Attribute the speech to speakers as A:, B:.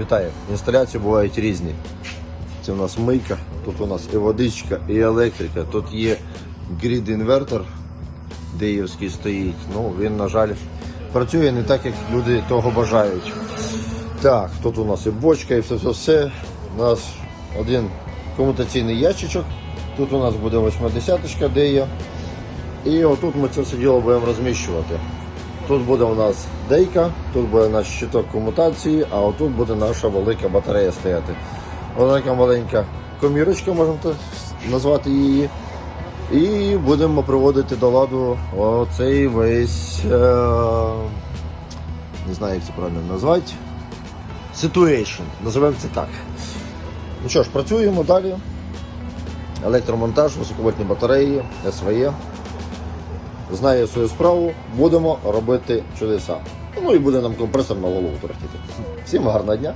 A: Вітаю! Інсталяції бувають різні. Це у нас мийка, тут у нас і водичка, і електрика. Тут є грід-інвертор, деївський стоїть. Ну, він, на жаль, працює не так, як люди того бажають. Так, тут у нас і бочка, і все-все-все. У нас один комутаційний ящичок. Тут у нас буде 80-ка дея. І отут ми це все діло будемо розміщувати. Тут буде у нас дейка, тут буде наш щиток комутації, а отут буде наша велика батарея стояти. Ось така маленька комірочка, можемо назвати її. І будемо приводити до ладу оцей весь, е, не знаю, як це правильно назвати, situation, називаємо це так. Ну що ж, працюємо далі. Електромонтаж, високовольтні батареї, СВЄ знає свою справу, будемо робити чудеса. Ну і буде нам компресор на голову торохтіти. Всім гарного дня!